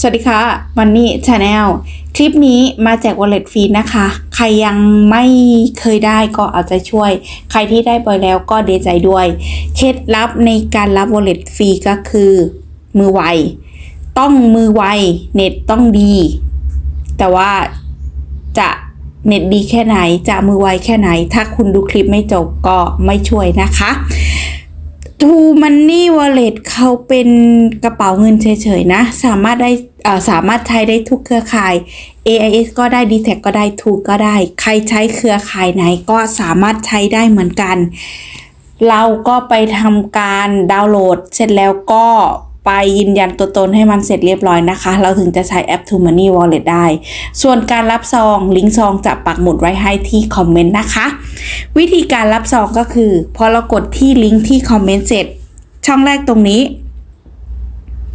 สวัสดีค่ะวันนี้ชาแนลคลิปนี้มาแจก wallet ฟรีนะคะ ใครยังไม่เคยได้ก็เอาใจช่วย ใครที่ได้บ่อยแล้วก็เดใจด้วย เคล็ดลับในการรับ wallet ฟรีก็คือ มือไว ต้องมือไว เน็ตต้องดี แต่ว่าจะเน็ตดีแค่ไหน จะมือไวแค่ไหน ถ้าคุณดูคลิปไม่จบก็ไม่ช่วยนะคะ ทูมันนี่วอลเล็ตเขาเป็นกระเป๋าเงินเฉยๆนะ สามารถได้สามารถใช้ได้ทุกเครือข่าย AIS ก็ได้ d t แทก็ได้ทูก็ได้ ใครใช้เครือข่ายไหนก็สามารถใช้ได้เหมือนกัน เราก็ไปทำการดาวน์โหลด เสร็จแล้วก็ไปยืนยันตัวตนให้มันเสร็จเรียบร้อยนะคะ เราถึงจะใช้แอป To Money Wallet ได้ ส่วนการรับซอง ลิงก์ซองจะปักหมุดไว้ให้ที่คอมเมนต์นะคะ วิธีการรับซองก็คือ พอเรากดที่ลิงก์ที่คอมเมนต์เสร็จ ช่องแรกตรงนี้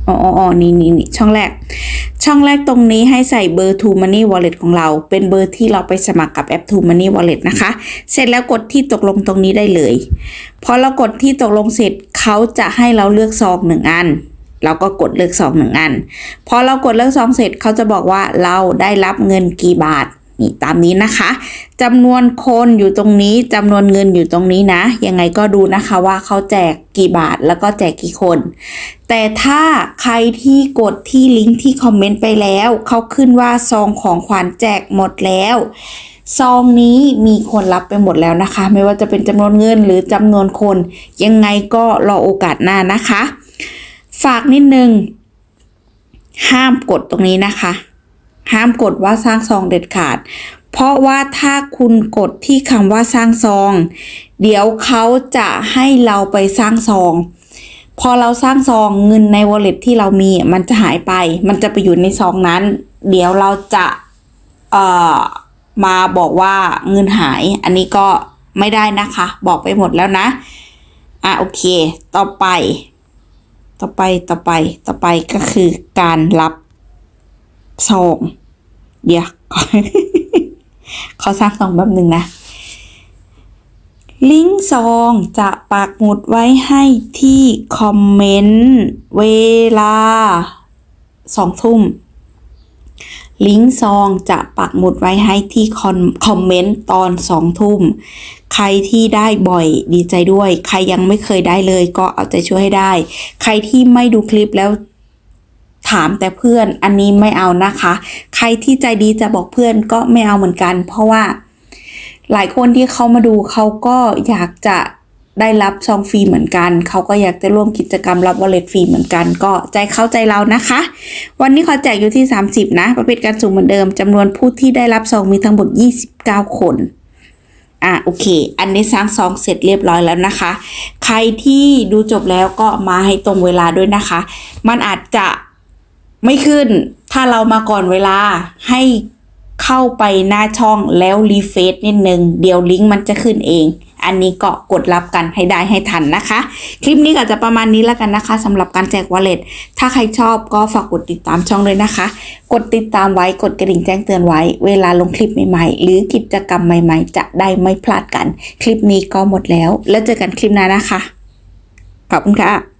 อ๋ออ๋อนี่นี่นี่ช่องแรก ช่องแรกตรงนี้ให้ใส่เบอร์ To Money Wallet ของเรา เป็นเบอร์ที่เราไปสมัครกับแอป To Money Wallet นะคะ เสร็จแล้วกดที่ตกลงตรงนี้ได้เลย พอเรากดที่ตกลงเสร็จเขาจะให้เราเลือกซองหนึ่งอัน เราก็กดเลือกซองหนึ่งอัน พอเรากดเลือกซองเสร็จเขาจะบอกว่าเราได้รับเงินกี่บาท นี่ตามนี้นะคะจำนวนคนอยู่ตรงนี้จำนวนเงินอยู่ตรงนี้นะ ยังไงก็ดูนะคะว่าเขาแจกกี่บาทแล้วก็แจกกี่คน แต่ถ้าใครที่กดที่ลิงก์ที่คอมเมนต์ไปแล้วเขาขึ้นว่าซองของขวัญแจกหมดแล้วซองนี้มีคนรับไปหมดแล้วนะคะ ไม่ว่าจะเป็นจำนวนเงินหรือจำนวนคน ยังไงก็รอโอกาสหน้านะคะ ฝากนิดนึง ห้ามกดตรงนี้นะคะ ห้ามกดว่าสร้างซองเด็ดขาด เพราะว่าถ้าคุณกดที่คำว่าสร้างซอง เดี๋ยวเขาจะให้เราไปสร้างซอง พอเราสร้างซองเงินใน wallet ที่เรามีมันจะหายไป มันจะไปอยู่ในซองนั้น เดี๋ยวเราจะเอ่อมาบอกว่าเงินหาย อันนี้ก็ไม่ได้นะคะ บอกไปหมดแล้วนะ อะโอเค ต่อไป ต่อไป ต่อไป ต่อไปก็คือการรับ ซองเดี๋ยวเขาสร้างซองแบบหนึ่งนะ ลิงก์ซองจะปักหมุดไว้ให้ที่คอมเมนต์ เวลาสองทุ่ม ลิงก์ซองจะปักหมุดไว้ให้ที่คอมคอมเมนต์ตอนสองทุ่ม ใครที่ได้บ่อยดีใจด้วย ใครยังไม่เคยได้เลยก็เอาใจช่วยให้ได้ ใครที่ไม่ดูคลิปแล้ว ถามแต่เพื่อนอันนี้ไม่เอานะคะ ใครที่ใจดีจะบอกเพื่อนก็ไม่เอาเหมือนกัน เพราะว่า หลายคนที่เขามาดูเขาก็อยากจะได้รับซองฟรีเหมือนกัน เขาก็อยากจะร่วมกิจกรรมรับวอลเล็ตฟรีเหมือนกัน ก็ใจเข้าใจเรานะคะ วันนี้ขอแจกอยู่ที่ 30 นะ ประเภทการสุ่มเหมือนเดิมจำนวนผู้ที่ได้รับซองมีทั้งหมด 29 คน อะโอเค อันนี้สร้างซองเสร็จเรียบร้อยแล้วนะคะ ใครที่ดูจบแล้วก็มาให้ตรงเวลาด้วยนะคะ มันอาจจะ ไม่ขึ้น ถ้าเรามาก่อนเวลาให้เข้าไปหน้าช่องแล้วรีเฟซนิดนึง เดี๋ยวลิงก์มันจะขึ้นเอง อันนี้ก็กดรับกันให้ได้ให้ทันนะคะ คลิปนี้ก็จะประมาณนี้แล้วกันนะคะสำหรับการแจกวอลเล็ตถ้าใครชอบก็ฝากกดติดตามช่องด้วยนะคะ กดติดตามไว้กดกระดิ่งแจ้งเตือนไว้ เวลาลงคลิปใหม่ๆ หรือกิจกรรมใหม่ๆ จะได้ไม่พลาดกัน คลิปนี้ก็หมดแล้ว แล้วเจอกันคลิปหน้านะคะขอบคุณค่ะ